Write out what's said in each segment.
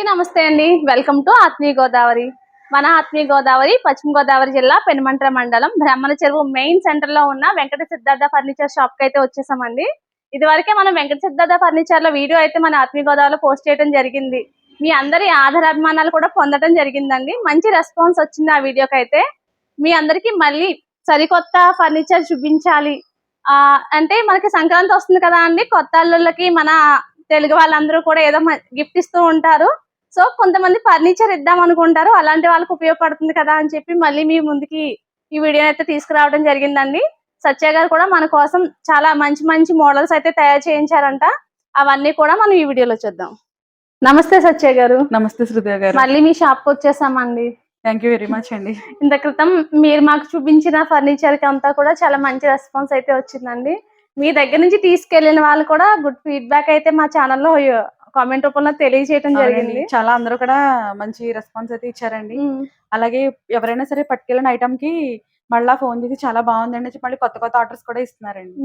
అందరికీ నమస్తే అండి. వెల్కమ్ టు ఆత్మీయ గోదావరి. మన ఆత్మీయ గోదావరి పశ్చిమ గోదావరి జిల్లా పెనుమంట్ర మండలం బ్రహ్మణ చెరువు మెయిన్ సెంటర్లో ఉన్న వెంకట సిద్ధార్థ ఫర్నిచర్ షాప్కి అయితే వచ్చేసామండి. ఇదివరకే మనం వెంకట సిద్ధార్థ ఫర్నిచర్లో వీడియో అయితే మన ఆత్మీయ గోదావరిలో పోస్ట్ చేయడం జరిగింది. మీ అందరి ఆధారాభిమానాలు కూడా పొందడం జరిగిందండి. మంచి రెస్పాన్స్ వచ్చింది ఆ వీడియోకి అయితే. మీ అందరికీ మళ్ళీ సరికొత్త ఫర్నిచర్ చూపించాలి. ఆ అంటే మనకి సంక్రాంతి వస్తుంది కదా అండి. కొత్త అల్లుళ్ళకి మన తెలుగు వాళ్ళందరూ కూడా ఏదో గిఫ్ట్ ఇస్తూ ఉంటారు. సో కొంతమంది ఫర్నిచర్ ఇద్దాం అనుకుంటారు అలాంటి వాళ్ళకి ఉపయోగపడుతుంది కదా అని చెప్పి మళ్ళీ మీ ముందుకి ఈ వీడియో అయితే తీసుకురావడం జరిగిందండి. సత్య గారు కూడా మన కోసం చాలా మంచి మంచి మోడల్స్ అయితే తయారు చేయించారంట. అవన్నీ కూడా మనం ఈ వీడియోలో చూద్దాం. నమస్తే సత్య గారు. నమస్తే శృతి గారు. మళ్ళీ మీ షాప్కి వచ్చేసామండి. థ్యాంక్ యూ వెరీ మచ్ అండి. ఇంత క్రితం మీరు మాకు చూపించిన ఫర్నిచర్కి అంతా కూడా చాలా మంచి రెస్పాన్స్ అయితే వచ్చిందండి. మీ దగ్గర నుంచి తీసుకెళ్ళిన వాళ్ళు కూడా గుడ్ ఫీడ్బ్యాక్ అయితే మా ఛానల్లో కామెంట్ రూపంలో తెలియజేయడం జరిగింది. చాలా అందరూ కూడా మంచి రెస్పాన్స్ అయితే ఇచ్చారండి. అలాగే ఎవరైనా సరే పట్టుకెళ్ళిన ఐటమ్కి మళ్ళా ఫోన్ చేసి చాలా బాగుందండి అని చెప్పి మళ్ళీ కొత్త కొత్త ఆర్డర్స్ కూడా ఇస్తున్నారండి.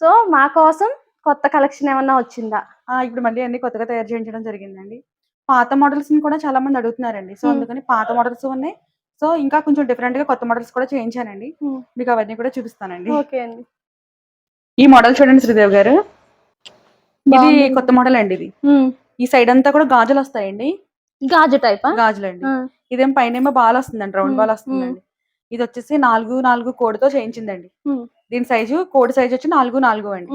సో మా కోసం కొత్త కలెక్షన్ ఏమన్నా వచ్చిందా? ఇప్పుడు మళ్ళీ అన్ని కొత్తగా తయారు చేయించడం జరిగిందండి. పాత మోడల్స్ని కూడా చాలా మంది అడుగుతున్నారండి. సో. అందుకని పాత మోడల్స్ ఉన్నాయి. సో ఇంకా కొంచెం డిఫరెంట్గా కొత్త మోడల్స్ కూడా చేయించానండి. మీకు అవన్నీ కూడా చూపిస్తానండి. ఓకే అండి. ఈ మోడల్ చూడండి శ్రీదేవ్ గారు. ఇది. కొత్త మోడల్ అండి ఇది. ఈ సైడ్ అంతా కూడా గాజులు వస్తాయండి. గాజు టైపా గాజులండి. ఇదేం పైన ఏమో బాల్ వస్తుందండి రౌండ్ బాల్ వస్తుందండి. ఇది వచ్చేసి నాలుగు నాలుగు కోడితో చేయించిందండి. దీని సైజు కోడి సైజ్ వచ్చి నాలుగు నాలుగు అండి.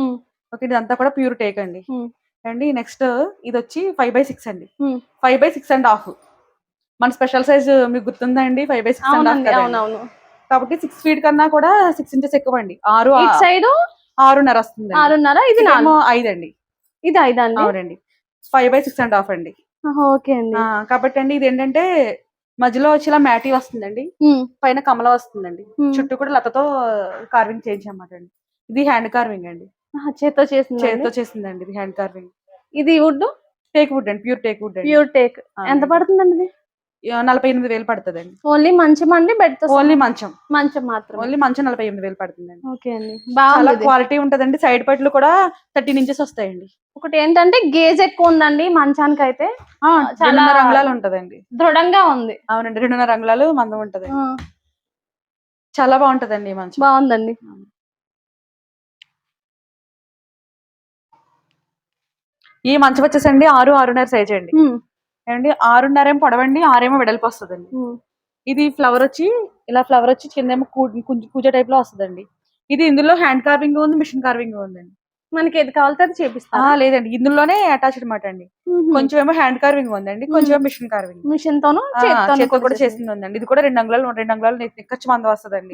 ఓకే ఇదంతా కూడా ప్యూర్ టేక్ అండి. అండి నెక్స్ట్ ఇది వచ్చి ఫైవ్ బై సిక్స్ అండి. Five by six and half మన స్పెషల్ సైజ్ మీకు గుర్తుందండి five by six and half కాబట్టి సిక్స్ ఫీట్ కన్నా కూడా సిక్స్ ఇంచెస్ ఎక్కువ అండి. ఆరు సైడ్ ఆరున్నర వస్తుంది ఆరున్నర ఇది ఐదు అండి ఇది ఐదండి? అవునండి. Five by six and half అండి. ఓకే అండి. కాబట్టి అండి ఇది ఏంటంటే మధ్యలో వచ్చి ఇలా మ్యాటీ వస్తుందండి. పైన కమల వస్తుందండి. చుట్టూ కూడా లతతో కార్వింగ్ చేయించామాట అండి. ఇది హ్యాండ్ కార్వింగ్ అండి. చేత్తో చేసింది చేతితో చేసిందండి ఇది హ్యాండ్ కార్వింగ్ ఇది వుడ్? టేక్ వుడ్ అండి ప్యూర్ టేక్ వుడ్ అండి. Pure teak. ఎంత పడుతుందండి ఇది? నలభై ఎనిమిది వేలు పడుతుందండి. ఓన్లీ మంచం అండి బెడ్తో ఓన్లీ మంచం. మంచం మాత్రం ఓన్లీ మంచం నలభై ఎనిమిది వేలు పడుతుందండి. ఓకే అండి. చాలా బాగుంది క్వాలిటీ ఉంటదండి. సైడ్ పట్లు కూడా థర్టీన్ ఇంచెస్ వస్తాయండి. ఒకటి ఏంటంటే గేజ్ ఎక్కువ ఉందండి మంచానికి అయితే చాలా- అంగుళాలు ఉంటదండి. దృఢంగా ఉంది. అవునండి రెండున్నర అంగుళాలు మందం ఉంటదండి. ఆ, చాలా బాగుంటదండి మంచం. బాగుందండి. ఈ మంచం వచ్చేసండి ఆరు ఆరున్నర సైజ్ అండి. ఏమండి? ఆరున్నర ఏమో పొడవండి ఆరేమో వెడల్పు వస్తుందండి. ఇది ఫ్లవర్ వచ్చి ఇలా ఫ్లవర్ వచ్చి కిందేమో కుంజ- టైప్లో వస్తుందండి. ఇది ఇందులో హ్యాండ్ కార్వింగ్ ఉంది మిషన్ కార్వింగ్ ఉందండి. మనకి ఏది కావాలితే అది ఆ, చేపిస్తాను లేదండి. ఇందులోనే అటాచ్ అనమాట అండి. కొంచెం ఏమో హ్యాండ్ కార్వింగ్ ఉందండి కొంచెం మిషన్ కార్వింగ్ మిషన్ తోను కూడా చేసింది. ఉందండి ఇది కూడా రెండు అంగుళాలు రెండు అంగుళాలు నిక్కచ్చు మంద వస్తుందండి.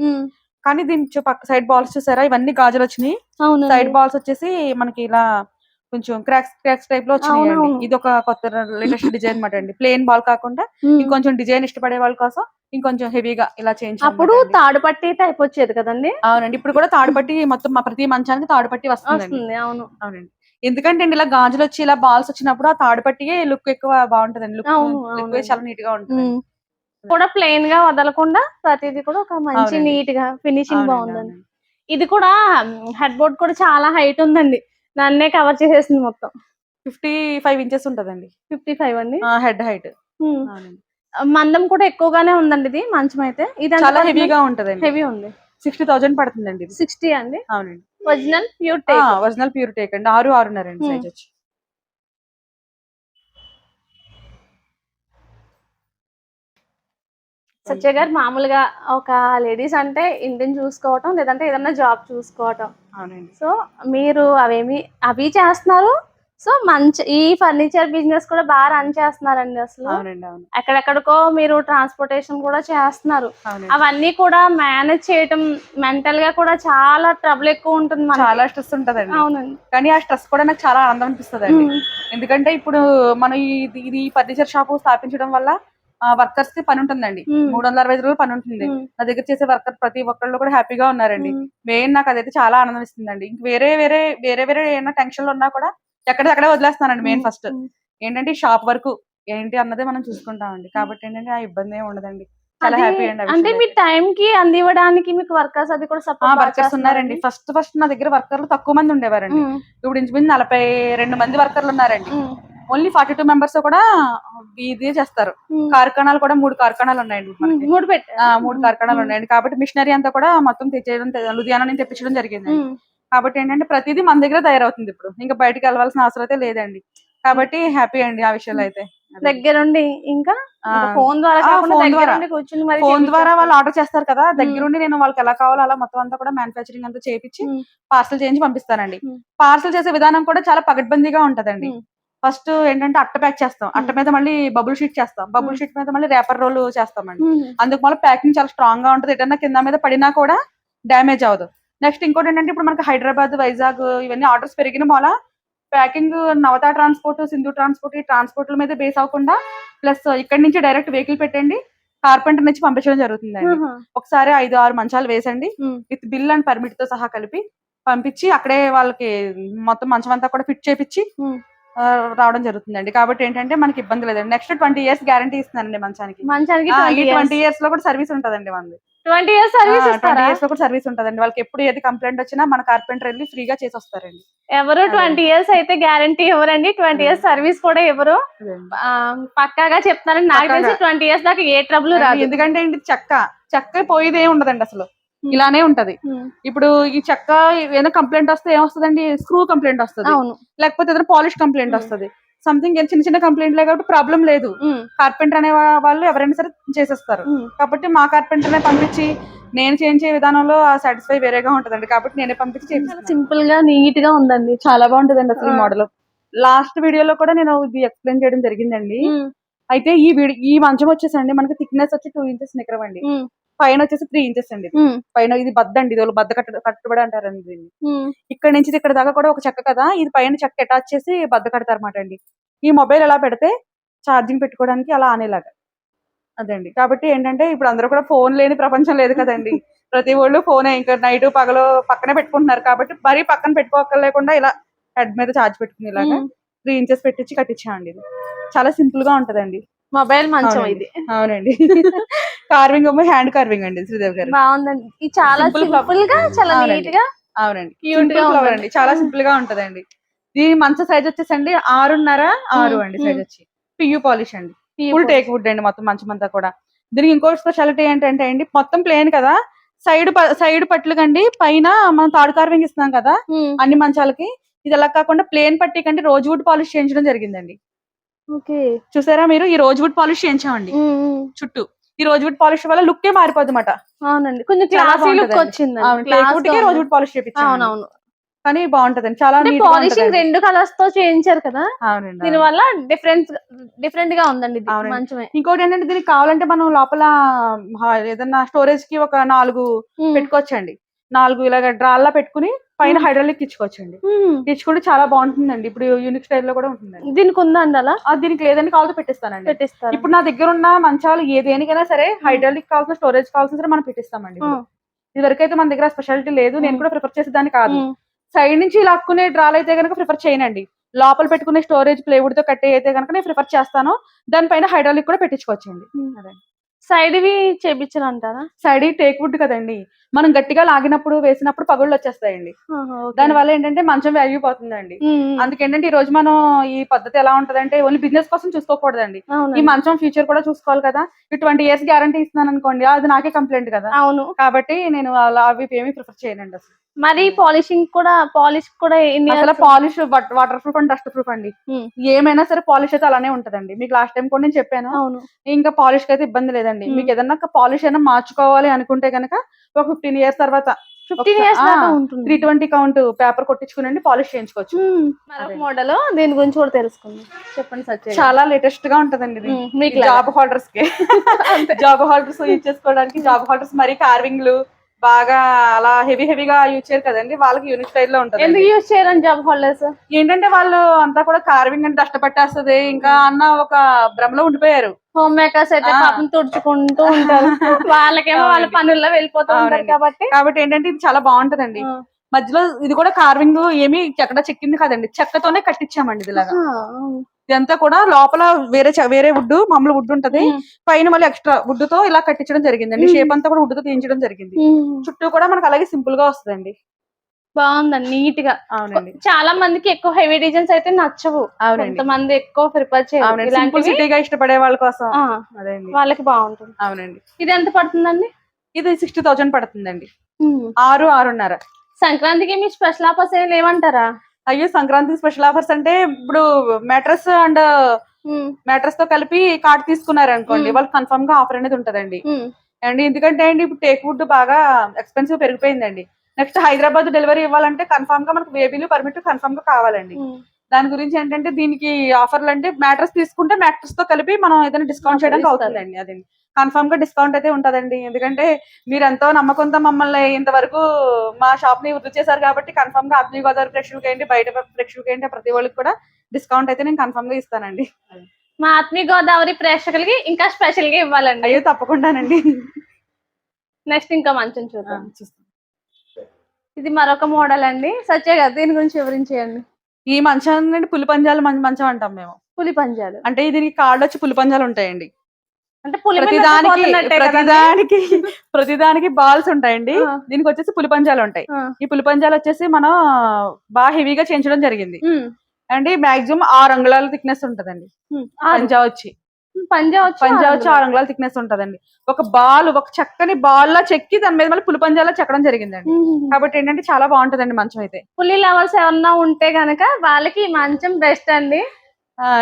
కానీ దీని పక్క సైడ్ బాల్స్ చూసారా? ఇవన్నీ గాజులు వచ్చినాయి. సైడ్ బాల్స్ వచ్చేసి మనకి ఇలా కొంచెం క్రాక్స్ క్రాక్స్ టైప్లో వచ్చినాయి అవునవును. ఇది ఒక కొత్త లేటెస్ట్ డిజైన్ అనమాట అండి ప్లేన్ బాల్ కాకుండా. ఇంకొంచెం డిజైన్ ఇష్టపడే వాళ్ళ కోసం ఇంకొంచెం హెవీగా ఇలా చేయించాం అప్పుడు అన్నమాట అండి. తాడు పట్టి టైప్ వచ్చేది కదండి అవునండి ఇప్పుడు కూడా తాడు పట్టి మొత్తం మా ప్రతి మంచానికి తాడు పట్టి వస్తుందండి వస్తుంది అవును అవునండి ఎందుకంటే అండి ఇలా గాజులు వచ్చి ఇలా బాల్స్ వచ్చినప్పుడు ఆ తాడు పట్టియే లుక్ ఎక్కువ బాగుంటదండి లుక్. చాలా నీట్గా ఉంటుంది. కూడా ప్లెయిన్గా వదలకుండా ప్రతిదీ కూడా ఒక మంచి. నీట్గా ఫినిషింగ్ బాగుందండి. ఇది కూడా హెడ్ బోర్డ్ కూడా చాలా హైట్ ఉందండి నన్నే కవర్ చేసేసింది మొత్తం. ఫిఫ్టీ ఫైవ్ ఇంచెస్ ఉంటదండి. ఫిఫ్టీ ఫైవ్ అండి? Head height. మందం కూడా ఎక్కువగానే ఉందండి ఇది మంచం అయితే. ఇది చాలా హెవీగా ఉంటదండి. హెవీ ఉంది. సిక్స్టీ థౌసండ్ పడుతుందండి ఇది. సిక్స్టీ అండి? అవునండి. Original pure teak original pure teak అండి. ఆరు ఆరున్నర అండి. సైజ్ వచ్చి. సత్య గారు మామూలుగా ఒక లేడీస్ అంటే ఇంటిని చూసుకోవటం లేదంటే ఏదన్నా జాబ్ చూసుకోవటం. అవునండి. సో మీరు అవేమి అవి చేస్తున్నారు. సో మంచి ఈ ఫర్నిచర్ బిజినెస్ కూడా బాగా రన్ చేస్తున్నారండి అసలు. అవునండి అవును. ఎక్కడెక్కడికో మీరు ట్రాన్స్పోర్టేషన్ కూడా చేస్తున్నారు. అవునండి. అవన్నీ కూడా మేనేజ్ చేయటం మెంటల్గా కూడా చాలా ట్రబుల్ ఎక్కువ ఉంటుంది మనకి. చాలా స్ట్రెస్ ఉంటదండి. అవునండి. కానీ ఆ స్ట్రెస్ కూడా నాకు చాలా ఆనందం అనిపిస్తుంది ఎందుకంటే ఇప్పుడు మనం ఈ- ఇది ఫర్నిచర్ షాప్ స్థాపించడం వల్ల వర్కర్స్కి పని ఉంటుందండి మూడు వందల అరవై ఐదు రోజులు పని ఉంటుంది నా దగ్గర చేసే వర్కర్ ప్రతి ఒక్కళ్ళు కూడా హ్యాపీగా ఉన్నారండి. మెయిన్ నాకు అదైతే చాలా ఆనందం ఇస్తుందండి ఇంక వేరే వేరే వేరే వేరే ఏమైనా టెన్షన్లు ఉన్నా కూడా ఎక్కడిదక్కడే వదిలేస్తున్నానండి మెయిన్ ఫస్ట్. ఏంటంటే షాప్ వరకు ఏంటి అన్నదే మనం చూసుకుంటామండి. కాబట్టి ఏంటంటే ఆ ఇబ్బంది ఏమి ఉండదండి. చాలా హ్యాపీ అండి అంటే మీ. టైం కి అందివ్వడానికి మీకు వర్కర్స్ అది కూడా సపోర్ట్ వర్కర్స్ ఉన్నారండి. ఫస్ట్ ఫస్ట్ నా దగ్గర వర్కర్లు తక్కువ మంది ఉండేవారండి. ఇప్పుడు ఇంచుమించు నలభై రెండు మంది వర్కర్లు ఉన్నారండి. ఓన్లీ ఫార్టీ టూ మెంబర్స్ కూడా ఇది చేస్తారు. కార్ఖానాలు కూడా మూడు కార్ఖానాలు ఉన్నాయండి మనకి. మూడు మూడు కార్ఖానాలు ఉన్నాయండి. కాబట్టి మిషనరీ అంతా కూడా మొత్తం తెచ్చేయడం లుధియానా నుంచి తెప్పించడం జరిగింది కాబట్టి ఏంటంటే ప్రతిదీ మన దగ్గర తయారవుతుంది ఇప్పుడు. ఇంకా బయటికి వెళ్ళవలసిన అవసరం అయితే లేదండి. కాబట్టి హ్యాపీ అండి ఆ విషయంలో అయితే. దగ్గరుండి ఇంకా ఫోన్ ద్వారా ఫోన్ ద్వారా. వాళ్ళు ఆర్డర్ చేస్తారు కదా. దగ్గరుండి నేను వాళ్ళకి ఎలా కావాలో అలా మొత్తం అంతా కూడా మ్యానుఫాక్చరింగ్ అంతా చేపించి. పార్సల్ చేయించి పంపిస్తానండి. పార్సల్ చేసే విధానం కూడా చాలా పగడ్బందీగా ఉంటదండి. ఫస్ట్ ఏంటంటే అట్ట ప్యాక్ చేస్తాం. అట్ట మీద మళ్ళీ బబుల్ షీట్ చేస్తాం. బబుల్ షీట్ మీద మళ్ళీ రేపర్ రోల్ చేస్తామండి. అందుకు మళ్ళీ ప్యాకింగ్ చాలా స్ట్రాంగ్గా ఉంటది. ఎటన్నా కింద మీద పడినా కూడా డ్యామేజ్ అవ్వదు. నెక్స్ట్ ఇంకోటి ఏంటంటే ఇప్పుడు మనకి హైదరాబాద్ వైజాగ్ ఇవన్నీ ఆర్డర్స్ పెరిగిన మూల packing Navata transport Sindhu transport ఈ ట్రాన్స్పోర్ట్ల మీద బేస్ అవ్వకుండా ప్లస్ ఇక్కడ నుంచి డైరెక్ట్ వెహికల్ పెట్టండి. కార్పెంటర్ నుంచి పంపించడం జరుగుతుందండి. ఆహా. ఒకసారి ఐదు ఆరు మంచాలు వేసండి. విత్ బిల్ అండ్ పర్మిట్తో సహా కలిపి పంపించి అక్కడే వాళ్ళకి మొత్తం మంచం అంతా కూడా ఫిట్ చేపించి రావడం జరుగుతుందండి. కాబట్టి ఏంటంటే మనకి ఇబ్బంది లేదండి. నెక్స్ట్ ట్వంటీ ఇయర్స్ గ్యారంటీ ఇస్తున్నానండి మంచానికి. మంచానికి ట్వంటీ ఇయర్స్లో కూడా సర్వీస్ ఉంటదండి మనది ట్వంటీ ఇయర్స్ సర్వీస్ ట్వంటీ ఇయర్స్లో కూడా సర్వీస్ ఉంటదండి. వాళ్ళకి ఎప్పుడు ఏది కంప్లైంట్ వచ్చినా మన కార్పెంటర్ వెళ్ళి ఫ్రీగా చేసి వస్తారండి ఎవరు. ట్వంటీ ఇయర్స్ అయితే గ్యారంటీ ఎవరండి ట్వంటీ ఇయర్స్ సర్వీస్ కూడా ఎవరు పక్కాగా చెప్తారని నాకు. తెలిసి ట్వంటీ ఇయర్స్ దాకా ఏ ట్రబుల్ రాదు. ఎందుకంటే చెక్క. చెక్క పోయేది ఉండదండి అసలు. ఇలానే ఉంటది. ఇప్పుడు ఈ చెక్క ఏదైనా కంప్లైంట్ వస్తే ఏమొస్తుందండి? స్క్రూ కంప్లైంట్ వస్తుంది. లేకపోతే ఏదైనా పాలిష్ కంప్లైంట్. వస్తుంది. సంథింగ్ చిన్న చిన్న కంప్లైంట్ లే కాబట్టి ప్రాబ్లం లేదు. కార్పెంటర్ అనే వాళ్ళు ఎవరైనా సరే చేసేస్తారు. కాబట్టి మా కార్పెంటర్ నే పంపించి నేను చేయించే విధానంలో ఆ సాటిస్ఫై వేరేగా ఉంటదండి. కాబట్టి నేనే పంపించి సింపుల్గా నీట్గా ఉందండి. చాలా బాగుంటదండి అసలు ఈ. మోడల్. లాస్ట్ వీడియోలో కూడా నేను ఇది ఎక్స్ప్లెయిన్ చేయడం జరిగిందండి. అయితే ఈ వీడి ఈ మంచం వచ్చేసండి. మనకి థిక్నెస్ వచ్చి టూ ఇంచెస్ నికరం అండి పైన వచ్చేసి త్రీ ఇంచెస్ అండి పైన ఇది బద్ద అండి ఇది వాళ్ళు బద్ద కట్ట కట్టుబడి అంటారండి దీన్ని. ఇక్కడ నుంచి ఇక్కడ దాకా కూడా ఒక చెక్క కదా ఇది పైన చెక్క అటాచ్ చేసి బద్ద కడతారన్నమాట అండి. ఈ మొబైల్ ఎలా పెడితే ఛార్జింగ్ పెట్టుకోవడానికి అలా అనేలాగా అదండి. కాబట్టి ఏంటంటే ఇప్పుడు అందరూ కూడా ఫోన్ లేని ప్రపంచం లేదు కదండి. ప్రతి ఒళ్ళు ఫోనే ఇంకా నైట్ పగలు పక్కనే పెట్టుకుంటున్నారు కాబట్టి మరీ పక్కన పెట్టుకోకలేకుండా ఇలా హెడ్ మీద ఛార్జ్ పెట్టుకుని ఇలాగా. త్రీ ఇంచెస్ పెట్టించి కట్టించామండి ఇది. చాలా సింపుల్గా ఉంటదండి. మొబైల్ మంచం అవునండి. ఇది. అవునండి. కార్వింగ్ ఏమో హ్యాండ్ కార్వింగ్ అండి శ్రీదేవి గారు. బాగుందండి. ఇది చాలా. సింపుల్గా చాలా. నీట్గా అవునండి. గా ఫ్లవర్. అండి. చాలా సింపుల్గా ఉంటదండి. దీని మంచం సైజ్ వచ్చేసండి ఆరున్నర ఆరు అండి సైజ్. వచ్చి. పియూ పాలిష్ అండి. ఫుల్ టేక్ వుడ్ అండి మొత్తం మంచం అంతా కూడా. దీనికి ఇంకో స్పెషాలిటీ ఏంటంటే అండి మొత్తం ప్లేన్ కదా. సైడ్ సైడ్ పట్లు కండి పైన మనం తాడు కార్వింగ్ ఇస్తున్నాం కదా అన్ని మంచాలకి. ఇది అలా కాకుండా ప్లేన్ పట్టి కంటే రోజ్ వుడ్ పాలిష్ చేయించడం జరిగిందండి. ఓకే. చూసారా మీరు? ఈ రోజ్ వుడ్ పాలిష్ చేయించామండి. చుట్టూ. ఈ రోజ్ వుడ్ పాలిష్ వల్ల లుక్కే మారిపోద్ది అనమాట అవునండి. కొంచెం క్లాసీ లుక్గా రోజ్. వుడ్ పాలిష్ చేయించాం అవునవును. కానీ బాగుంటదండి. చాలా పాలిషింగ్. రెండు కలర్స్తో చేయించారు కదా? అవునండి దీని అవును. వల్ల డిఫరెన్స్ డిఫరెంట్గా ఉందండి. మంచమే. ఇంకోటి ఏంటంటే దీనికి కావాలంటే మనం లోపల ఏదన్నా స్టోరేజ్కి ఒక నాలుగు పెట్టుకోవచ్చండి. నాలుగు ఇలాగ డ్రాల్లా పెట్టుకుని పైన. హైడ్రాలిక్ ఇచ్చుకోవచ్చండి. ఇచ్చుకుంటే చాలా బాగుంటుందండి. ఇప్పుడు యూనిక్ స్టైల్లో కూడా ఉంటుందండి. దీనికి ఉందా అండి అలా దీనికి ఏదైనా కావాలో పెట్టిస్తానండి. పెట్టిస్తారు? ఇప్పుడు నా దగ్గర ఉన్న మంచాలు ఏ దేనికైనా సరే హైడ్రాలిక్ కావాల్సిన స్టోరేజ్ కావాల్సిన సరే మనం పెట్టిస్తామండి ఇప్పుడు. ఇదివరకు అయితే మన దగ్గర స్పెషాలిటీ లేదు. నేను. కూడా ప్రిఫర్ చేసేదాన్ని కాదు. సైడ్ నుంచి లాక్కునే డ్రాల్ అయితే కనుక ప్రిఫర్ చేయనండి. లోపల పెట్టుకునే స్టోరేజ్ ప్లేవుడ్తో కట్టే అయితే కనుక నేను ప్రిఫర్ చేస్తాను. దానిపైన హైడ్రాలిక్ కూడా పెట్టించుకోవచ్చండి. అదే. సైడ్ వి చేపించాలంటారా సైడ్ టేక్ వుడ్ కదండి. మనం గట్టిగా లాగినప్పుడు వేసినప్పుడు పగుళ్ళు వచ్చేస్తాయండి. దాని వల్ల ఏంటంటే మంచం వాల్యూ పోతుందండి. అందుకేంటంటే ఈ రోజు మనం ఈ పద్ధతి ఎలా ఉంటదంటే ఓన్లీ బిజినెస్ కోసం చూసుకోకూడదండి. ఈ. మంచం ఫ్యూచర్ కూడా చూసుకోవాలి కదా. ఈ ట్వంటీ ఇయర్స్ గ్యారంటీ ఇస్తున్నాను అనుకోండి అది నాకే కంప్లైంట్ కదా. అవును. కాబట్టి నేను అలా అవి ఏమీ ప్రిఫర్ చేయనండి అసలు. మరి పాలిషింగ్ కూడా పాలిష్ కూడా అసలు? Polish waterproof and dustproof అండి. ఏమైనా సరే పాలిష్ అయితే అలానే ఉంటదండి. మీకు లాస్ట్ టైం కూడా నేను చెప్పాను. అవును. ఇంకా పాలిష్కి అయితే ఇబ్బంది లేదండి. మీకు ఏదన్నా పాలిష్ అయినా మార్చుకోవాలి అనుకుంటే కనుక ఒక ఫిఫ్టీన్ ఇయర్స్ తర్వాత ఫిఫ్టీన్ ఇయర్స్ ఉంటుంది. త్రీ ట్వంటీ కౌంట్ పేపర్ కొట్టించుకునండి పాలిష్ చేయించుకోవచ్చు. ఉమ్, మరొక మోడల్ దీని గురించి కూడా తెలుసుకుందాం. చెప్పండి సత్య చాలా లేటెస్ట్గా ఉంటదండి ఇది. ఉమ్, మీకు. జాబ్ హోల్డర్స్కి. జాబ్ హోల్డర్స్ యూజ్ చేసుకోవడానికి జాబ్ హోల్డర్స్ మరి కార్వింగ్లు బాగా అలా హెవీ హెవీగా యూజ్ చేయరు కదండి వాళ్ళకి యూనిక్ స్టైల్లో ఉంటది ఎందుకు యూజ్ చేయరని జాబ్ హోల్డర్స్ ఏంటంటే వాళ్ళు అంతా కూడా కార్వింగ్ అంటే కష్టపట్టేస్తుంది ఇంకా అన్న ఒక భ్రమలో ఉండిపోయారు హోమ్ మేకర్స్ అయితే. పాపం తుడుచుకుంటూ ఉంటారు వాళ్ళకేమో వాళ్ళ. పనుల్లో వెళ్ళిపోతూ ఉంటారు. కాబట్టి కాబట్టి ఏంటంటే ఇది చాలా బాగుంటదండి. మధ్యలో ఇది కూడా కార్వింగ్ ఏమి ఎక్కడ చెక్కింది కాదండి చెక్కతోనే కట్టించామండి ఇది ఇలాగా ఆ, అవును. ఇదంతా కూడా లోపల వేరే వేరే వుడ్ మామూలు వుడ్ ఉంటది. పైన మళ్ళీ ఎక్స్ట్రా వుడ్తో ఇలా కట్టించడం జరిగిందండి. మ్మ్. షేప్ అంతా కూడా వుడ్తో తీయించడం జరిగింది. చుట్టూ కూడా మనకు అలాగే సింపుల్గా వస్తుందండి. బాగుందండి. నీట్గా. అవునండి. చాలా మందికి ఎక్కువ హెవీ డిజైన్స్ అయితే నచ్చవు. అవునండి. కొంతమంది ఎక్కువ ప్రిపేర్ సింపుల్ సిటీగా ఇష్టపడే వాళ్ళ కోసం. వాళ్ళకి బాగుంటుంది. అవునండి. ఇది ఎంత పడుతుందండి? ఇది సిక్స్టీ థౌసండ్ పడుతుందండి. ఆరు ఆరున్నర. సంక్రాంతికి మీ స్పెషల్ ఆఫర్స్ ఏమి లేవంటారా? అయ్యో సంక్రాంతి స్పెషల్ ఆఫర్స్ అంటే ఇప్పుడు మ్యాట్రస్ అండ్ మ్యాట్రస్తో కలిపి కార్డ్ తీసుకున్నారు అనుకోండి మ్మ్. వాళ్ళకి కన్ఫర్మ్గా ఆఫర్ అనేది ఉంటదండి అండ్ ఎందుకంటే అండి ఇప్పుడు టేక్ వుడ్ బాగా ఎక్స్పెన్సివ్ పెరిగిపోయిందండి నెక్స్ట్ హైదరాబాద్ డెలివరీ ఇవ్వాలంటే కన్ఫర్మ్గా మనకు బేబీలు పర్మిట్ కన్ఫర్మ్గా కావాలండి. దాని గురించి ఏంటంటే దీనికి ఆఫర్లు అంటే మ్యాట్రస్ తీసుకుంటే మ్యాట్రస్తో కలిపి మనం ఏదైనా డిస్కౌంట్ చేయడానికి. అవుతుందండి అదండి కన్ఫర్మ్గా డిస్కౌంట్ అయితే ఉంటదండి. ఎందుకంటే మీరు ఎంతో నమ్మకంతో మమ్మల్ని ఇంతవరకు మా షాప్ని వృద్ధి చేశారు కాబట్టి కన్ఫర్మ్గా ఆత్మీయ గోదావరి ప్రేక్షకులకి ఏంటి బయట ప్రేక్షకులకి ఏంటి ప్రతి వాళ్ళకి కూడా డిస్కౌంట్ అయితే నేను కన్ఫర్మ్గా ఇస్తానండి మా ఆత్మీయ గోదావరి ప్రేక్షకులకి ఇంకా స్పెషల్గా ఇవ్వాలండి. అయ్యో తప్పకుండానండి. నెక్స్ట్ ఇంకా మంచం చూద్దాం. ఇది మరొక మోడల్ అండి. సత్య గారు దీని గురించి వివరించేయండి. ఈ మంచం నుండి పులి పంజాలు మంచి మంచం అంటాం మేము. పులి పంజాలు అంటే దీనికి కార్డు వచ్చి పులి పంజాలు ఉంటాయండి. అంటే ప్రతిదానికి? ప్రతిదానికి ప్రతిదానికి బాల్స్ ఉంటాయండి. దీనికి వచ్చేసి పులి పంజాలు ఉంటాయి. ఈ పులి పంజాలు వచ్చేసి మనం బాగా హెవీగా చేయించడం జరిగింది. అండ్ మాక్సిమం ఆరు అంగుళాల థిక్నెస్ ఉంటదండి. పంజా వచ్చి పంజా వచ్చి పంజా వచ్చి ఆరు అంగుళాల థిక్నెస్ ఉంటదండి. ఒక బాల్ ఒక చక్కని బాల్ లా చెక్కి దాని మీద మళ్ళీ పులి పంజాలా చెక్కడం జరిగిందండి. కాబట్టి ఏంటంటే చాలా బాగుంటదండి మంచం అయితే. పులి లవర్స్ ఎవరన్నా ఉంటే గనక వాళ్ళకి మంచం బెస్ట్ అండి.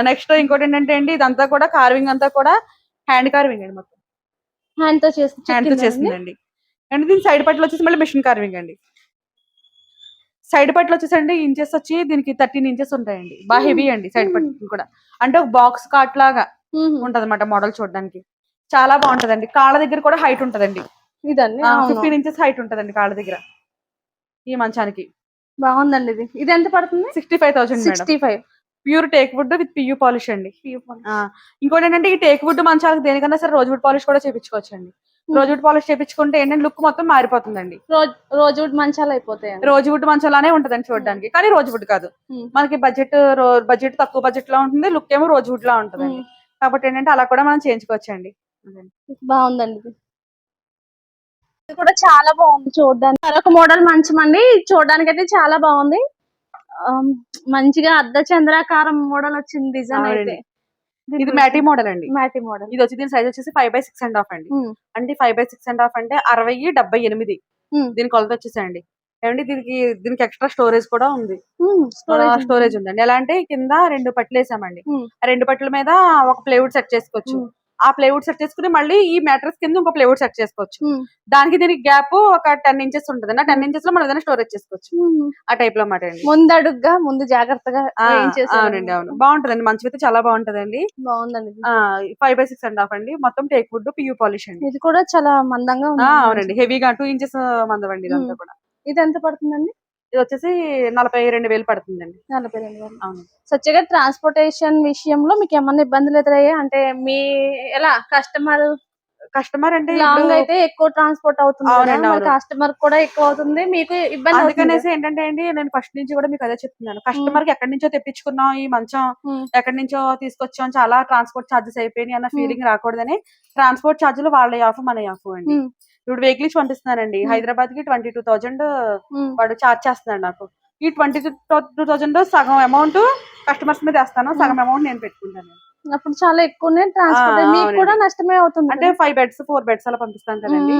నెక్స్ట్ ఇంకోటి ఏంటంటే అండి ఇదంతా కూడా కార్వింగ్ అంతా కూడా హ్యాండ్ కార్వింగ్ అండి మొత్తం. హ్యాండ్తో చేసి హ్యాండ్తో చేసిందండి. అండ్ దీని సైడ్ పట్లు వచ్చేసి మళ్ళీ మిషన్ కార్వింగ్ అండి. సైడ్ పట్లు వచ్చేసి అండి ఇంచెస్ వచ్చి దీనికి థర్టీన్ ఇంచెస్ ఉంటాయండి. బాగా హెవీ అండి సైడ్ పట్లు కూడా. అంటే ఒక బాక్స్ కాట్ లాగా ఉంటది అనమాట మోడల్ చూడడానికి. చాలా బాగుంటదండి. కాళ్ళ దగ్గర కూడా హైట్ ఉంటదండి. ఇదండి? ఫిఫ్టీన్ ఇంచెస్ హైట్ ఉంటదండి కాళ్ళ దగ్గర. ఈ మంచానికి. బాగుందండి ఇది. ఇది ఎంత పడుతుంది? Sixty five thousand sixty five. Pure teak wood with PU polish అండి. ఇంకోటి ఏంటంటే ఈ టేక్ వుడ్ మంచాలకు దేనికన్నా సరే రోజ్ వుడ్ పాలిష్ కూడా చేపించుకోవచ్చు అండి రోజ్ వుడ్ పాలిష్ చేపించుకుంటే ఏంటంటే లుక్ మొత్తం మారిపోతుందండి. రోజు రోజు మంచాలు అయిపోతాయండి. రోజు వుడ్ మంచాలానే ఉంటదండి చూడడానికి. కానీ రోజు వుడ్ కాదు. Hmm. మనకి బడ్జెట్ బడ్జెట్ తక్కువ బడ్జెట్లో ఉంటుంది లుక్ ఏమో రోజు వుడ్ లా ఉంటదండి. ఉమ్, కాబట్టి ఏంటంటే అలా కూడా మనం చేయించుకోవచ్చండి. అదండి. బాగుందండి ఇది. కూడా చాలా బాగుంది చూడడానికి. మరొక మోడల్ మంచం అండి చూడడానికి అయితే చాలా బాగుంది. మంచిగా అర్ధ చంద్రాకారం మోడల్ వచ్చింది డిజైన్ అయితే. ఇది మ్యాటీ మోడల్ అండి. మ్యాటి మోడల్ ఇది వచ్చి దీని సైజ్ వచ్చేసి five by six and half అండి. అంటే five by six and half అంటే అరవై డెబ్బై ఎనిమిది. దీని కొలత వచ్చేసండి. ఏమండి? దీనికి దీనికి ఎక్స్ట్రా స్టోరేజ్ కూడా ఉంది. స్టోరేజ్ ఉందండి. ఎలా అంటే కింద రెండు పట్లు వేసామండి. ఆ రెండు పట్ల మీద ఒక ప్లేవుడ్ సెట్ చేసుకోవచ్చు. ఆ ప్లేవుడ్ సెట్ చేసుకుని మళ్ళీ ఈ మ్యాట్రస్ కింద ఇంకో ప్లేవుడ్ సెట్ చేసుకోవచ్చు. దానికి దీనికి గ్యాప్ ఒక టెన్ ఇంచెస్ ఉంటుంది. ఆ టెన్ ఇంచెస్లో మనం ఏదైనా స్టోరేజ్ చేసుకోవచ్చు. ఆ టైప్లో మాట అండి. ముందడుగ్గా ముందు జాగ్రత్తగా. అవునండి అవును. బాగుంటదండి. మంచి అయితే చాలా బాగుంటదండి. బాగుందండి. Five by six and half అండి. మొత్తం టేక్ వుడ్ పియూ పాలిష్ అండి. ఇది కూడా చాలా మందంగా అవునండి. హెవీగా టూ ఇంచెస్ మందవండి ఇదంతా Hmm. కూడా. ఇది ఎంత పడుతుందండి? ఇది వచ్చేసి నలభై రెండు వేలు పడుతుందండి. నలభై రెండు వేలు. అవును. సత్యగా ట్రాన్స్పోర్టేషన్ విషయంలో మీకు ఏమన్నా ఇబ్బందులు ఎదురయ్యాయి అంటే మీ ఎలా కస్టమర్ కస్టమర్ అంటే లాంగ్ అయితే ఎక్కువ ట్రాన్స్పోర్ట్ అవుతుంది. కస్టమర్ కూడా ఎక్కువ అవుతుంది. మీకు ఇబ్బంది అందుకనేసి ఏంటంటే అండి నేను ఫస్ట్ నుంచి కూడా మీకు అదే చెప్తున్నాను. కస్టమర్కి ఎక్కడి నుంచో తెప్పించుకున్నాం ఈ మంచం. ఎక్కడి నుంచో తీసుకొచ్చాం చాలా ట్రాన్స్పోర్ట్ ఛార్జెస్ అయిపోయినాయి అన్న ఫీలింగ్ రాకూడదని ట్రాన్స్పోర్ట్ ఛార్జీలు వాళ్ళ ఆఫ్ మన ఆఫ్ అండి. ఇప్పుడు వెహికల్స్ పంపిస్తున్నానండి. హైదరాబాద్కి ట్వంటీ టూ థౌజండ్ వాడు ఛార్జ్ చేస్తున్నాడు నాకు. ఈ ట్వంటీ టూ థౌజండ్ సగం అమౌంట్ కస్టమర్స్ మీద వేస్తాను. సగం అమౌంట్ నేను పెట్టుకుంటాను. అప్పుడు చాలా ఎక్కువనే ట్రాన్స్పోర్ట్ ఆ, మీకు అవునండి. కూడా నష్టమే అవుతుంది. అంటే ఫైవ్ బెడ్స్ ఫోర్ బెడ్స్ అలా పంపిస్తాను కదండి.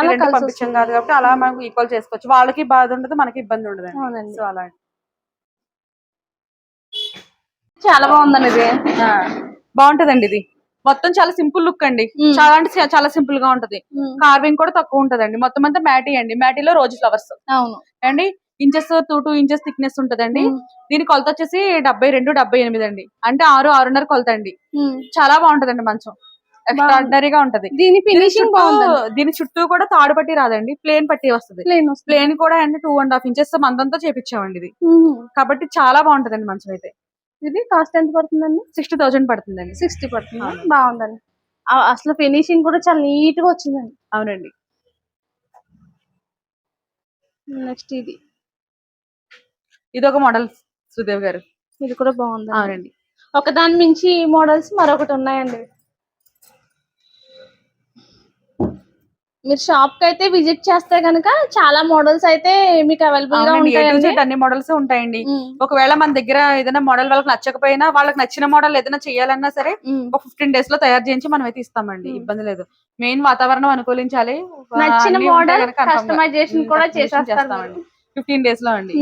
అలా పంపించాం. కాదు కాబట్టి అలా మనకు ఈక్వల్ చేసుకోవచ్చు. వాళ్ళకి బాధ ఉండదు మనకి ఇబ్బంది ఉండదు. సో అలా. చాలా బాగుందండి ఇది. బాగుంటదండి ఇది. మొత్తం చాలా సింపుల్ లుక్ అండి. చాలా అంటే చాలా సింపుల్గా ఉంటది. కార్వింగ్ కూడా తక్కువ ఉంటదండి. మొత్తం అంతా మ్యాటీ అండి. మ్యాటీలో రోజు ఫ్లవర్స్. అవును. అండి inches two two inches thickness ఉంటదండి. దీని కొలత వచ్చేసి డెబ్బై రెండు డెబ్బై ఎనిమిది అండి. అంటే ఆరు ఆరున్నర కొలత అండి. చాలా బాగుంటదండి మంచం. ఎక్స్ట్రాడినరీగా ఉంటది. దీని ఫినిషింగ్ దీని చుట్టూ కూడా తాడు పట్టి రాదండి. ప్లేన్ పట్టి వస్తుంది. ప్లేన్ ప్లేన్ కూడా అంటే టూ అండ్ హాఫ్ ఇంచెస్ మందంతో చేపించామండి ఇది. కాబట్టి చాలా బాగుంటదండి మంచం అయితే. ఇది కాస్ట్ ఎంత పడుతుందండి? సిక్స్టీ థౌసండ్ పడుతుందండి. సిక్స్టీ పడుతుంది. బాగుందండి. అసలు ఫినిషింగ్ కూడా చాలా నీట్గా వచ్చిందండి. అవునండి. నెక్స్ట్ ఇది. ఇది ఒక మోడల్ సుదేవ్ గారు. ఇది కూడా బాగుంది అవునండి. ఒకదాని మించి మోడల్స్ మరొకటి ఉన్నాయండి. మీరు షాప్కి అయితే విజిట్ చేస్తే గనుక చాలా మోడల్స్ అయితే మీకు అవైలబుల్గా ఉంటాయండి Z అన్ని మోడల్స్ ఉంటాయండి. ఒకవేళ మన దగ్గర ఏదైనా మోడల్ వాళ్ళకి నచ్చకపోయినా వాళ్ళకి నచ్చిన మోడల్ ఏదైనా చేయాలన్నా సరే. ఒక ఫిఫ్టీన్ డేస్లో తయారు చేయించి మనం అయితే ఇస్తామండి. ఇబ్బంది లేదు. మెయిన్ వాతావరణం అనుకూలించాలి. నచ్చిన మోడల్ కస్టమైజేషన్ కూడా చేస్తామండి. ఫిఫ్టీన్ డేస్లో అండి.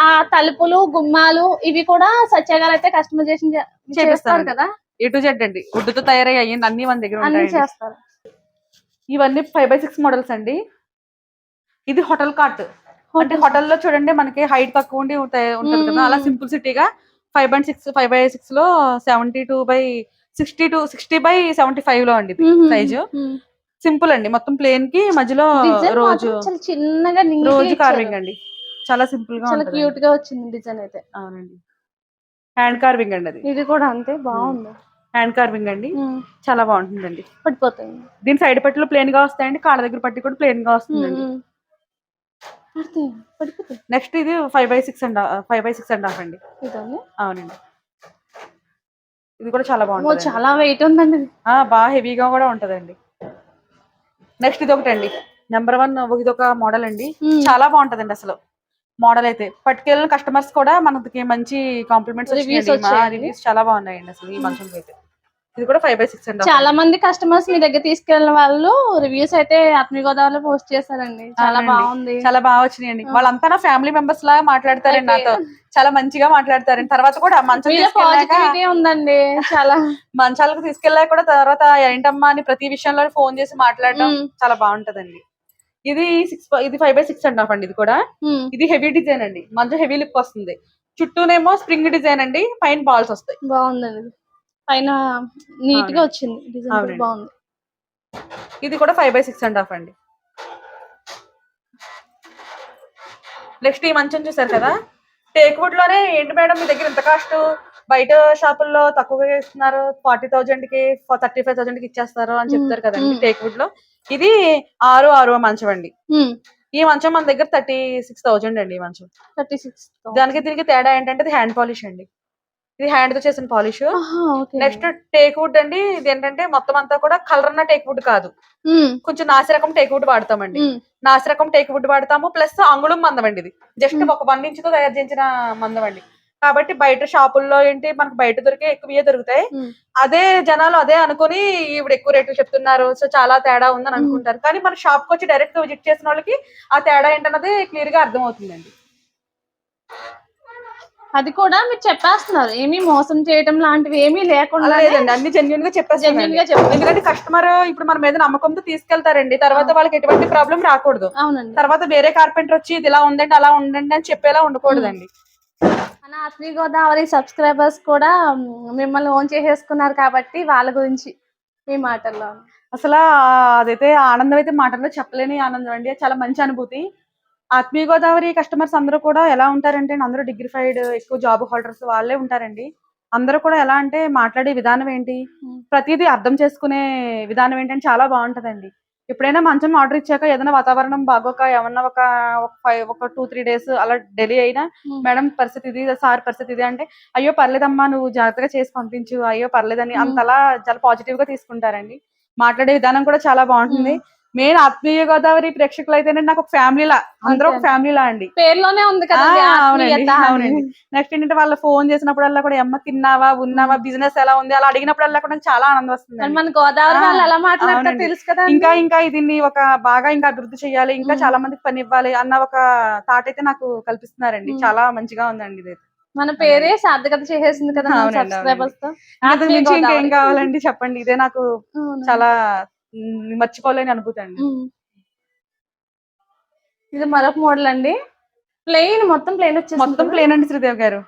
ఆ తలుపులు గుమ్మాలు ఇవి కూడా సత్య గారు అయితే కస్టమైజేషన్ చేస్తారు. కదా? ఏ టు జెడ్ అండి. వుడ్తో తయారయ్యి అన్ని మన దగ్గర అన్ని చేస్తారు. ఇవన్నీ ఫైవ్ బై సిక్స్ మోడల్స్ అండి. ఇది హోటల్ కార్ట్ అంటే హోటల్లో చూడండి మనకి హైట్ తక్కువ ఉండి ఉంటది కదా. అలా. సింపుల్ సిటీగా five by six five by సిక్స్లో seventy two by sixty two sixty by seventy ఫైవ్లో అండి సైజు. సింపుల్ అండి. మొత్తం ప్లేన్కి మధ్యలో రోజు చిన్నగా రోజు. కార్వింగ్ అండి. చాలా సింపుల్గా చాలా క్యూట్గా వచ్చింది డిజైన్ అయితే. అవునండి. హ్యాండ్ కార్వింగ్ అండి అది. ఇది కూడా అంతే బాగుంది. హ్యాండ్ కార్వింగ్ అండి. చాలా బాగుంటుందండి. పడిపోతుంది దీని సైడ్ పట్టిలు ప్లేన్గా వస్తాయండి. కాళ్ళ దగ్గర పట్టి కూడా ప్లేన్గా వస్తుందండి నెక్స్ట్ ఇది five by six and five by six and half అండి. అవునండి. ఇది కూడా చాలా బాగుంటుంది చాలా వెయిట్ ఉందండి. బాగా హెవీగా కూడా ఉంటదండి. నెక్స్ట్ ఇది ఒకటి అండి నెంబర్ వన్ ఇది ఒక మోడల్ అండి. చాలా బాగుంటదండి అసలు. మోడల్ అయితే. పట్టుకెళ్ళిన కస్టమర్స్ కూడా మనకి మంచి కాంప్లిమెంట్స్. రివ్యూస్ చాలా బాగున్నాయండి అసలు ఈ Hmm. మంచం అయితే. ఇది కూడా ఫైవ్ బై సిక్స్ అండి. చాలా మంది కస్టమర్స్ మీ దగ్గర తీసుకెళ్ళిన వాళ్ళు రివ్యూస్ అయితే అతని గోదావరిలో పోస్ట్ చేశారండి. చాలా. బాగుంది. చాలా బాగా వచ్చినాయండి. Hmm. వాళ్ళంతా నా ఫ్యామిలీ మెంబర్స్ లాగా మాట్లాడతారండి నాతో. చాలా మంచిగా మాట్లాడతారండి. తర్వాత కూడా మంచం ఉందండి. చాలా. మంచాలకు తీసుకెళ్ళాక కూడా తర్వాత ఏంటమ్మా అని ప్రతి విషయంలో ఫోన్ చేసి మాట్లాడడం ఉమ్, చాలా బాగుంటదండి. ఇది సిక్స్ ఇది five by six and half అండి ఇది కూడా. ఉమ్. ఇది హెవీ డిజైన్ అండి. మంచి హెవీ లుక్ వస్తుంది. చుట్టూనేమో స్ప్రింగ్ డిజైన్ అండి. పైన బాల్స్ వస్తాయి. బాగుందండి. పైన నీట్గా. వచ్చింది. డిజైన్. బాగుంది. ఇది కూడా five by six and half అండి. నెక్స్ట్ ఈ మంచం చూసారు కదా? టేక్ వుడ్లోనే ఏంటి మేడం మీ దగ్గర ఇంత కాస్ట్? బయట షాపుల్లో తక్కువగా ఇస్తున్నారు ఫార్టీ థౌజండ్కి థర్టీ ఫైవ్ థౌజండ్కి ఇచ్చేస్తారు అని చెప్తారు కదండి మ్మ్. టేక్ వుడ్లో ఇది ఆరు ఆరు మంచం అండి ఈ మంచం మన దగ్గర థర్టీ సిక్స్ థౌజండ్ అండి ఈ మంచం. థర్టీ సిక్స్ దానికి దీనికి తేడా ఏంటంటే ఇది హ్యాండ్ పాలిష్ అండి. ఇది హ్యాండ్తో చేసిన పాలిష్. నెక్స్ట్ టేక్ వుడ్ అండి. ఇది ఏంటంటే మొత్తం అంతా కూడా కలర్ ఉన్న టేక్ వుడ్ కాదు. కొంచెం నాసి రకం టేక్ వుడ్ వాడతామండి. నాసి రకం టేక్ వుడ్ వాడతాము. ప్లస్ అంగుళం మందం అండి ఇది. జస్ట్. ఒక వన్ ఇంచ్తో తయారు చేసిన మందం అండి కాబట్టి బయట షాపుల్లో ఏంటి మనకు బయట దొరికే ఎక్కువ దొరుకుతాయి. అదే జనాలు అదే అనుకుని ఈవిడ ఎక్కువ రేట్లు చెప్తున్నారు. సో చాలా తేడా ఉందని. అనుకుంటారు. కానీ మన షాప్కి వచ్చి డైరెక్ట్ విజిట్ చేసిన వాళ్ళకి ఆ తేడా ఏంటన్నది క్లియర్గా అర్థం అవుతుందండి అది కూడా మీరు చెప్పేస్తున్నారు. ఏమీ మోసం చేయటం లాంటివి ఏమీ లేకుండా లేదండి. అన్ని జెన్యున్గా చెప్పారు. ఎందుకంటే కస్టమర్ ఇప్పుడు మన మీద నమ్మకంతో తీసుకెళ్తారండి. తర్వాత వాళ్ళకి ఎటువంటి ప్రాబ్లం రాకూడదు. అవునండి. తర్వాత వేరే కార్పెంటర్ వచ్చి ఇది ఇలా ఉందండి అలా ఉండండి అని చెప్పేలా ఉండకూడదండి. మన ఆత్మీ గోదావరి సబ్స్క్రైబర్స్ కూడా మిమ్మల్ని ఓన్ చేసేసుకున్నారు కాబట్టి వాళ్ళ గురించి మీ మాటల్లో. అసలు అదైతే ఆనందం అయితే మాటల్లో చెప్పలేని ఆనందం అండి. చాలా మంచి అనుభూతి. ఆత్మీయ గోదావరి కస్టమర్స్ అందరూ కూడా ఎలా ఉంటారంటే అందరూ డిగ్రిఫైడ్ ఎక్కువ జాబ్ హోల్డర్స్ వాళ్ళే ఉంటారండి. అందరూ కూడా ఎలా అంటే మాట్లాడే విధానం ఏంటి. ప్రతిదీ అర్థం చేసుకునే విధానం ఏంటంటే చాలా బాగుంటదండి. ఎప్పుడైనా మంచం ఆర్డర్ ఇచ్చాక ఏదైనా వాతావరణం బాగోక ఏమన్నా ఒక ఒక five- ఒక టూ త్రీ డేస్ అలా డెలీ అయినా. మేడం పరిస్థితి ఇది సార్ పరిస్థితి ఇది అంటే అయ్యో పర్లేదమ్మా నువ్వు జాగ్రత్తగా చేసి పంపించు అయ్యో పర్లేదని. అంతలా చాలా పాజిటివ్గా తీసుకుంటారండి మాట్లాడే విధానం కూడా చాలా బాగుంటుంది. మెయిన్ ఆత్మీయ గోదావరి ప్రేక్షకులు అయితేనే నాకు ఒక ఫ్యామిలీ లా అందరూ ఒక అంతే. ఫ్యామిలీ లా అండి పేరులోనే ఉంది కదా అవునండి, అవునండి. నెక్స్ట్ ఏంటంటే వాళ్ళ ఫోన్ చేసినప్పుడల్లా కూడా అమ్మ తిన్నావా ఉన్నావా బిజినెస్ ఎలా ఉంది అలా అడిగినప్పుడల్లా కూడా చాలా ఆనందం వస్తుంది మన గోదావరి వాళ్ళు ఎలా మాట్లాడతారో. తెలుసు కదా ఇంకా ఇంకా దీన్ని ఒక బాగా ఇంకా అభివృద్ధి చేయాలి ఇంకా. చాలా మందికి పని ఇవ్వాలి అన్న ఒక థాట్ అయితే నాకు కల్పిస్తున్నారండి. చాలా మంచిగా ఉందండి ఇది మన పేరే సార్థకత చేసేసింది కదా సబ్స్క్రైబర్స్తో ఇంకేం. కావాలండి చెప్పండి ఇదే నాకు. చాలా మర్చిపోలేని అనుభూతి అండి. ఇది మరొక మోడల్ అండి. ప్లెయిన్ మొత్తం ప్లెయిన్ వచ్చేసింది మొత్తం? ప్లేన్ అండి శ్రీదేవ్ గారు.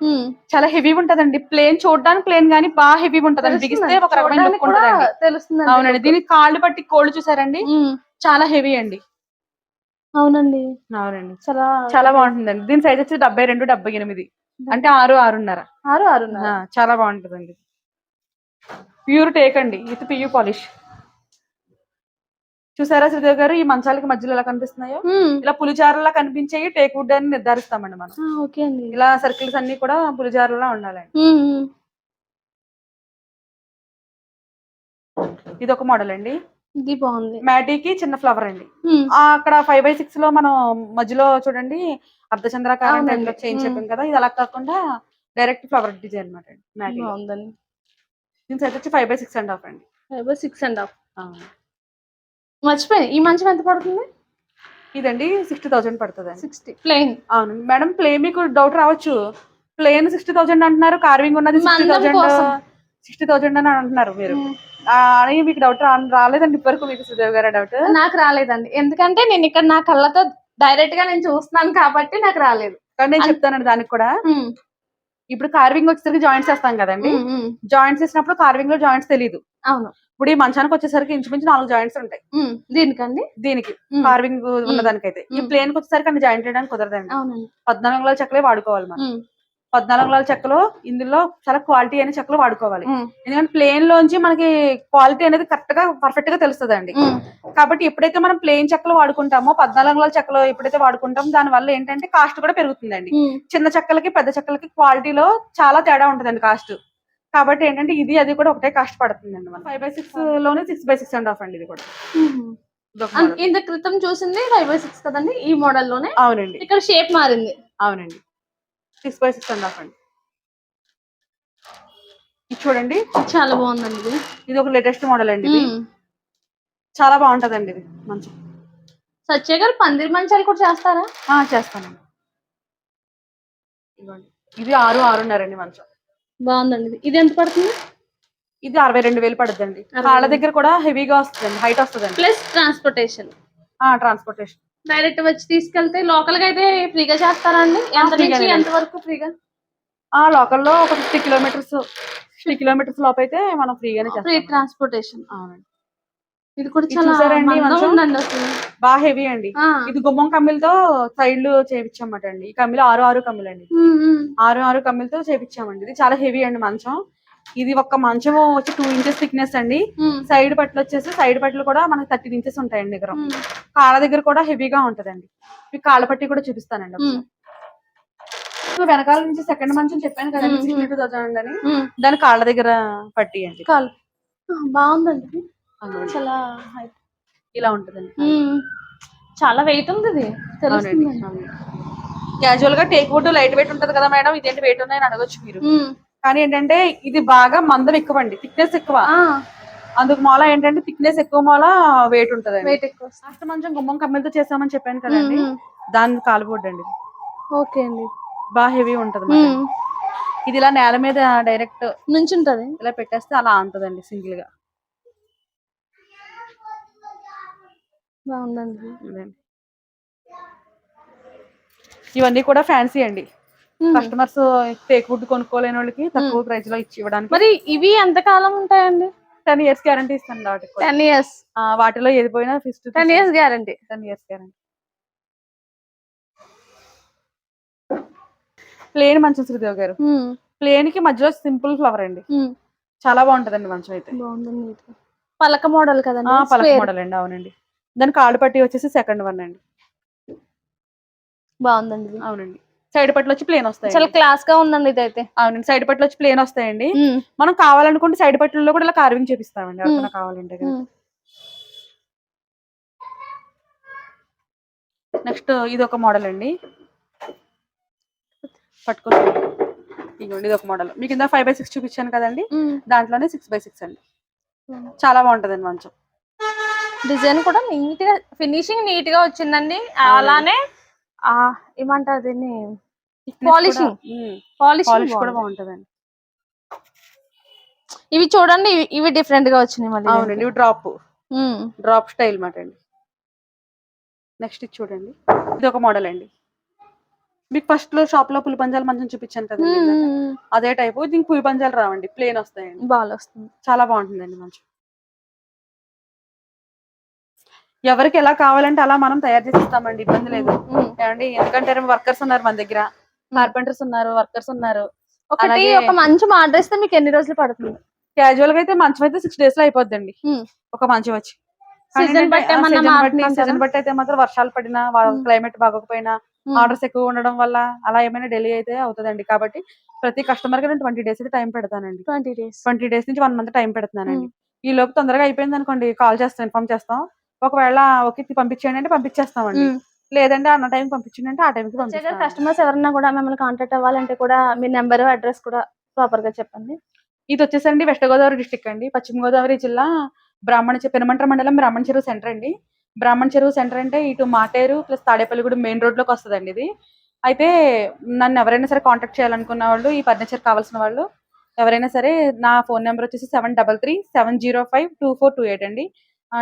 చాలా హెవీ ఉంటదండి. ప్లేన్ చూడడానికి ప్లేన్ గానీ బాగా హెవీ ఉంటదండి. బిగిస్తే. ఒక రకమైన లుక్ ఉంటదండి. తెలుస్తుందండి అవునండి. దీనికి కాళ్ళు పట్టి కోళ్ళు చూసారండి. చాలా హెవీ అండి. అవునండి. అవునండి. చాలా చాలా బాగుంటుందండి. దీని సైజ్ వచ్చి డెబ్బై రెండు డెబ్బై ఎనిమిది. అంటే ఆరు ఆరున్నర. ఆరు ఆరు ఆ, చాలా బాగుంటుందండి. ప్యూర్ టేక్ అండి. విత్ పియూ పాలిష్ చూసారా శ్రీదేవ్ గారు? ఈ మంచాలకి మధ్యలో ఎలా కనిపిస్తున్నాయో? ఇలా పులిచారులా కనిపించేవి టేక్ వుడ్ అని నిర్ధారిస్తామండి మనం. ఓకే అండి. ఇలా సర్కిల్స్ అన్ని కూడా పులిచారులా ఉండాలండి. ఇది ఒక మోడల్ అండి. ఇది బాగుంది. మ్యాటీకి చిన్న ఫ్లవర్ అండి. అక్కడ ఫైవ్ బై సిక్స్లో మనం మధ్యలో చూడండి అర్ధచంద్రాకారం. టైప్లో. చెప్పాం కదా ఇది అలా కాకుండా డైరెక్ట్ ఫ్లవర్ డిజైన్ అనమాట మ్యాటీ బాగుందండి. దీని సైజ్ వచ్చి five by six and half అండి. Five by six and half. ఆ. మర్చిపోయి ఈ మంచం ఎంత పడుతుంది? ఇదండి సిక్స్టీ థౌసండ్ పడుతుంది సిక్స్టీ ప్లెయిన్ అవును. మేడం ప్లే మీకు డౌట్ రావచ్చు. ప్లేన్ సిక్స్టీ థౌసండ్ అంటున్నారు కార్వింగ్ ఉన్నది సిక్స్టీ థౌసండ్ కోసం. సిక్స్టీ థౌసండ్ అని అంటున్నారు మీరు. అని మీకు డౌట్ రాలేదండి ఇప్పటివరకు మీకు సుదేవ్ గారు డౌట్ నాకు రాలేదండి. ఎందుకంటే నేను ఇక్కడ నా కళ్ళతో డైరెక్ట్గా నేను చూస్తున్నాను కాబట్టి నాకు రాలేదు. కానీ నేను చెప్తానండి దానికి కూడా. ఇప్పుడు కార్వింగ్ వచ్చేసరికి జాయింట్స్ వేస్తాం కదండి. జాయింట్స్ వేసినప్పుడు కార్వింగ్లో జాయింట్స్ తెలియదు అవును. ఇప్పుడు ఈ మంచానికి వచ్చేసరికి ఇంచుమించు నాలుగు జాయింట్స్ ఉంటాయి. దీనికండి? దీనికి కార్వింగ్ ఉన్నదానికైతే. ఈ. ప్లేన్కి వచ్చేసరికి అన్ని జాయింట్ చేయడానికి కుదరదండి. పద్నాలుగు చెక్కలే వాడుకోవాలి మనం. పద్నాలుగు వందల చెక్కలు ఇందులో చాలా క్వాలిటీ అనే చెక్కలు వాడుకోవాలి. ఎందుకంటే ప్లేన్ లోంచి మనకి క్వాలిటీ అనేది కరెక్ట్గా పర్ఫెక్ట్గా తెలుస్తుంది కాబట్టి ఎప్పుడైతే మనం ప్లేన్ చెక్కలు వాడుకుంటామో పద్నాలుగు వందల చెక్కలు ఎప్పుడైతే వాడుకుంటామో దాని వల్ల ఏంటంటే కాస్ట్ కూడా పెరుగుతుందండి. చిన్న చెక్కలకి పెద్ద చెక్కలకి క్వాలిటీలో చాలా తేడా ఉంటుందండి కాస్ట్ కాబట్టి ఏంటంటే ఇది అది కూడా ఒకటే కాస్ట్ పడుతుందండి మనం five by సిక్స్లోనే six by six and half అండి ఇది కూడా. ఇంత క్రితం చూసింది ఫైవ్ బై సిక్స్ కదండి ఈ మోడల్లోనే? అవునండి. ఇక్కడ షేప్ మారింది. అవునండి. Six by six and half అండి. ఇది చూడండి. చాలా బాగుందండి ఇది. ఇది ఒక లేటెస్ట్ మోడల్ అండి ఇది. ఉమ్. చాలా బాగుంటదండి ఇది మంచి. సత్య గారు పందిరి మంచాలు కూడా చేస్తారా? చేస్తానండి. ఇదిగోండి. ఇది ఆరు ఆరున్నరండి మంచం. బాగుందండి ఇది. ఎంత పడుతుంది? ఇది అరవై రెండు వేలు పడుతుందండి రెండు. దగ్గర కూడా హెవీగా వస్తుందండి హైట్ వస్తుందండి. ప్లస్ ట్రాన్స్పోర్టేషన్ ట్రాన్స్పోర్టేషన్ డైరెక్ట్ వచ్చి తీసుకెళ్తే లోకల్గా అయితే ఫ్రీగా చేస్తారా అండి ఎంత నుంచి. ఎంత వరకు ఫ్రీగా? ఆ లోకల్లో ఒక ఫిఫ్టీ కిలోమీటర్స్ ఫిఫ్టీ కిలోమీటర్స్ లోపు అయితే మనం ఫ్రీగానే ఫ్రీ చేస్తాం. ట్రాన్స్పోర్టేషన్. అవునండి. ఇది కూడా చాలా? ఉందండి బాగా హెవీ అండి. ఇది గుమ్మం కమ్మిలతో సైడ్లు చేపించామట అండి ఈ కమ్మిలు ఆరు ఆరు కమ్మిలు అండి ఆరు ఆరు కమ్మిలతో చేపించామండి ఇది చాలా హెవీ అండి మంచం. ఇది ఒక మంచం వచ్చి టూ ఇంచెస్ థిక్నెస్ అండి. సైడ్ పట్లు వచ్చేసి సైడ్ పట్లు కూడా మనకి థర్టీ ఇంచెస్ ఉంటాయండి దగ్గర. ఉమ్, కాళ్ళ దగ్గర కూడా హెవీగా ఉంటదండి. మీకు కాళ్ళ పట్టి కూడా చూపిస్తానండి. ఇప్పుడు వెనకాల నుంచి సెకండ్ మంచం చెప్పాను కదండి. సిక్స్టీ టూ థౌసండ్ అని. దాని కాళ్ళ దగ్గర పట్టి అండి బాగుందండి. చాలా. ఇలా ఉంటదండి. చాలా వెయిట్ ఉంది క్యాజువల్గా టేక్ వుడ్ లైట్ వెయిట్ ఉంటది కదా మేడం ఇదేంటి వెయిట్ ఉన్నాయని అడగొచ్చు మీరు. కానీ ఏంటంటే ఇది బాగా మందం ఎక్కువ అండి థిక్నెస్ ఎక్కువ అందుకు మూల ఏంటంటే థిక్నెస్ ఎక్కువ మూల వెయిట్ ఉంటదండి. వెయిట్ ఎక్కువ వస్తుంది. లాస్ట్ మంచం గుమ్మం కమ్మిలతో చేసామని చెప్పాను కదండి. దాని కాలుబోర్డ్ అండి ఓకే అండి. బాగా హెవీ ఉంటది ఇది ఇలా నేల మీద డైరెక్ట్ నుంచుంటది. ఇలా పెట్టేస్తే అలా అంతదండి సింగిల్గా. బాగుందండి. ఇవన్నీ కూడా ఫ్యాన్సీ అండి. కస్టమర్స్ టేక్ వుడ్ కొనుక్కోలేని వాళ్ళకి తక్కువ ప్రైస్లో ఇచ్చి ఇవ్వడానికి. మరి ఇవి ఎంత కాలం ఉంటాయండి? టెన్ ఇయర్స్ గ్యారంటీ ఇస్తాను వాటికి. Ten years. వాటిలో ఏది పోయినా fifth ten years guarantee. Ten years guarantee. Plain మంచం శ్రీదేవ్ గారు. ప్లేన్కి మధ్యలో సింపుల్ ఫ్లవర్ అండి. చాలా బాగుంటదండి మంచం అయితే. పలక మోడల్ కదండి? ఆ, పలక. మోడల్ అండి అవునండి. దాని కాళ్ళు పట్టి వచ్చేసి సెకండ్ వన్ అండి. బాగుందండి. అవునండి. సైడ్ పట్లు వచ్చి ప్లేన్ వస్తాయి చాలా క్లాస్గా ఉందండి ఇదైతే. అవునండి సైడ్ పట్లు వచ్చి ప్లేన్ వస్తాయండి. మనం కావాలనుకుంటే సైడ్ పట్లలో కూడా ఇలా కార్వింగ్ చేపిస్తామండి ఎవరికైనా కావాలంటే నెక్స్ట్ ఇది ఒక మోడల్ అండి. పట్టుకోండి. ఇదిగోండి ఇది ఒక మోడల్ మీకు ఇందా ఫైవ్ బై సిక్స్ చూపించాను కదండి. దాంట్లోనే సిక్స్ బై సిక్స్ అండి. చాలా బాగుంటదండి మంచం. డిజైన్ కూడా నీట్గా ఫినిషింగ్ నీట్గా వచ్చిందండి. అలానే ఏమంటారు దీన్ని? Polishing. పాలిష్ పాలిష్ కూడా బాగుంటదండి. ఇవి చూడండి ఇవి- డిఫరెంట్గా వచ్చినాయి మళ్ళీ అవునండి ఇవి డ్రాప్ డ్రాప్ స్టైల్ మాట అండి. నెక్స్ట్ ఇది చూడండి. ఇది ఒక మోడల్ అండి. మీకు ఫస్ట్లో షాప్లో పులి పంజాలు మంచం చూపించాను. ఉమ్, అదే టైపు దీనికి పులి పంజాలు రావండి. ప్లేన్ వస్తాయండి. బాగా వస్తుంది చాలా బాగుంటుందండి మంచం. ఎవరికి ఎలా కావాలంటే అలా మనం తయారు చేసి ఇస్తామండి ఇబ్బంది లేదు. ఏమండి? ఎందుకంటే వర్కర్స్ ఉన్నారు మన దగ్గర. కార్పెంటర్స్ ఉన్నారు వర్కర్స్ ఉన్నారు. ఒకటి ఒక మంచి ఆర్డర్ మీకు ఎన్ని రోజులు పడుతుంది? క్యాజువల్గా అయితే మంచం అయితే సిక్స్ డేస్లో అయిపోద్దండి. ఉమ్. ఒక మంచం వచ్చి. సీజన్ బట్టి అయితే మాత్రం వర్షాలు పడినా. క్లైమేట్ బాగోకపోయినా. ఆర్డర్స్ ఎక్కువ ఉండడం వల్ల అలా ఏమైనా డిలే అయితే అవుతుందండి. కాబట్టి ప్రతి కస్టమర్కి నేను ట్వంటీ డేస్ అయితే టైం పెడతానండి. ట్వంటీ డేస్ ట్వంటీ డేస్ నుంచి వన్ మంత్ టైం పెడుతున్నానండి. ఈ లోపు తొందరగా అయిపోయింది అనుకోండి కాల్ చేస్తాం ఇన్ఫార్మ్ చేస్తాం. ఒకవేళ ఇది పంపించేయండి అంటే పంపించేస్తామండి. లేదంటే అన్న టైం పంపించండి అంటే ఆ టైంకి పంపిస్తాం. కస్టమర్స్ ఎవరన్నా కూడా మిమ్మల్ని కాంటాక్ట్ అవ్వాలంటే కూడా మీ నెంబర్ అడ్రస్ కూడా ప్రాపర్గా చెప్పండి. ఇది వచ్చేసండి వెస్ట్ గోదావరి డిస్టిక్ అండి. పశ్చిమ గోదావరి జిల్లా బ్రాహ్మణ పెనుమంట్ర మండలం బ్రాహ్మణ చెరువు సెంటర్ అండి. బ్రాహ్మణ చెరువు సెంటర్ అంటే ఇటు మాటేరు ప్లస్ తాడేపల్లిగూడెం మెయిన్ రోడ్లోకి వస్తుందండి ఇది. అయితే నన్ను ఎవరైనా సరే కాంటాక్ట్ చేయాలనుకున్న వాళ్ళు ఈ ఫర్నిచర్ కావాల్సిన వాళ్ళు ఎవరైనా సరే నా ఫోన్ నెంబర్ వచ్చేసి seven double three seven zero five two four two eight అండి.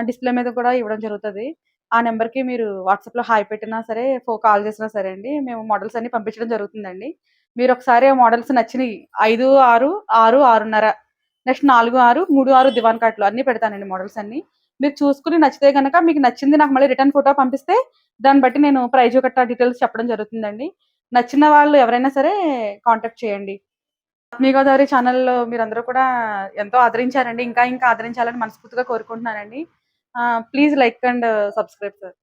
డిస్ప్లే మీద కూడా ఇవ్వడం జరుగుతుంది. ఆ నెంబర్కి మీరు వాట్సాప్లో హాయ్ పెట్టినా సరే ఫో కాల్ చేసినా సరే అండి మేము మోడల్స్ అన్ని పంపించడం జరుగుతుందండి. మీరు ఒకసారి ఆ మోడల్స్ నచ్చినవి ఐదు ఆరు ఆరు ఆరున్నర నెక్స్ట్ నాలుగు ఆరు మూడు ఆరు దివాన్ కార్ట్లు అన్ని పెడతానండి మోడల్స్ అన్ని. మీరు చూసుకుని నచ్చితే కనుక మీకు నచ్చింది నాకు మళ్ళీ రిటర్న్ ఫోటో పంపిస్తే దాన్ని బట్టి నేను ప్రైజ్ గట్రా డీటెయిల్స్ చెప్పడం జరుగుతుందండి. నచ్చిన వాళ్ళు ఎవరైనా సరే కాంటాక్ట్ చేయండి. ఆత్మీయగోదావరి ఛానల్లో మీరందరూ కూడా ఎంతో ఆదరించారండి. ఇంకా ఇంకా ఆదరించాలని మనస్ఫూర్తిగా కోరుకుంటున్నానండి. Please like and subscribe sir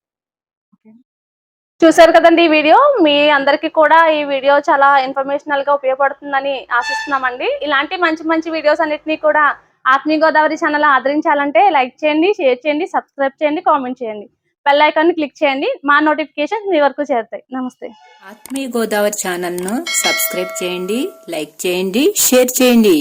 చూసారు కదండి ఈ వీడియో? మీ అందరికీ కూడా ఈ వీడియో చాలా ఇన్ఫర్మేషనల్గా ఉపయోగపడుతుందని ఆశిస్తున్నామండి. ఇలాంటి మంచి మంచి వీడియోస్ అన్నిటినీ కూడా ఆత్మీయ గోదావరి ఛానల్ ఆదరించాలంటే లైక్ చేయండి షేర్ చేయండి సబ్స్క్రైబ్ చేయండి కామెంట్ చేయండి. బెల్ ఐకాన్ క్లిక్ చేయండి. మా నోటిఫికేషన్ మీ వరకు చేరుతాయి. నమస్తే. ఆత్మీయ గోదావరి ఛానల్ను సబ్స్క్రైబ్ చేయండి లైక్ చేయండి షేర్ చేయండి.